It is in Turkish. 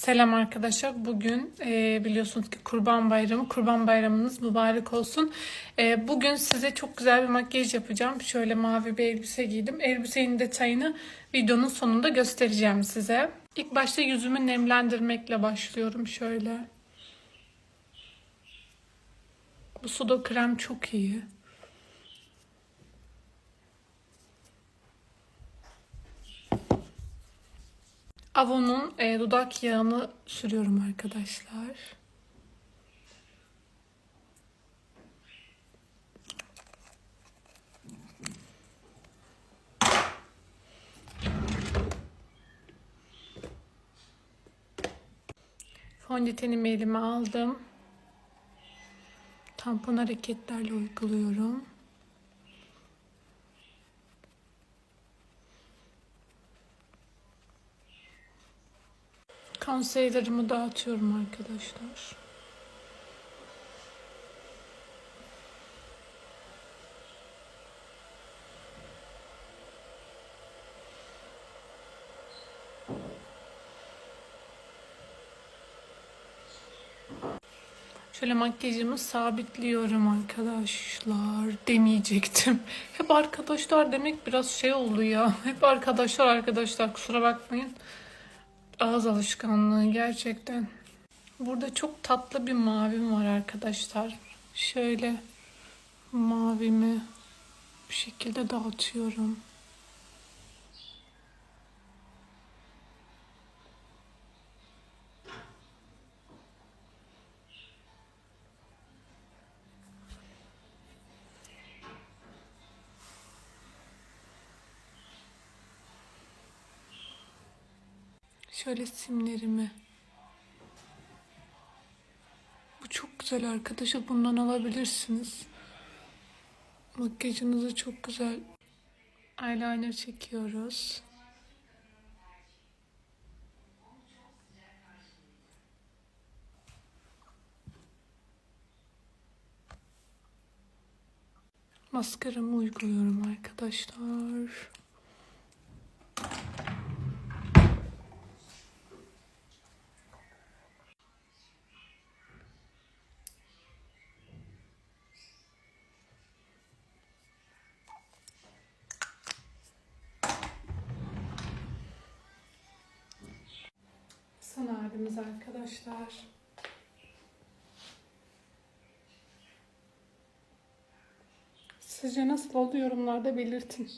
Selam arkadaşlar. Bugün e, biliyorsunuz ki Kurban Bayramı. Kurban Bayramınız mübarek olsun. E, bugün size çok güzel bir makyaj yapacağım. Şöyle mavi bir elbise giydim. Elbisenin detayını videonun sonunda göstereceğim size. İlk başta yüzümü nemlendirmekle başlıyorum. Şöyle. Bu sudo krem çok iyi. Avon'un e, dudak yağını sürüyorum arkadaşlar. Fondötenimi elime aldım. Tampon hareketlerle uyguluyorum. Concealer'ımı dağıtıyorum arkadaşlar. Şöyle makyajımı sabitliyorum arkadaşlar demeyecektim. Hep arkadaşlar demek biraz şey oldu ya. Hep arkadaşlar arkadaşlar kusura bakmayın. Ağız alışkanlığı gerçekten. Burada çok tatlı bir mavim var arkadaşlar. Şöyle mavimi bir şekilde dağıtıyorum. Şöyle simlerimi. Bu çok güzel arkadaşlar. Bundan alabilirsiniz. Makyajınızı çok güzel eyeliner çekiyoruz. Maskaramı uyguluyorum arkadaşlar. Son halimiz arkadaşlar. Sizce nasıl oldu yorumlarda belirtin.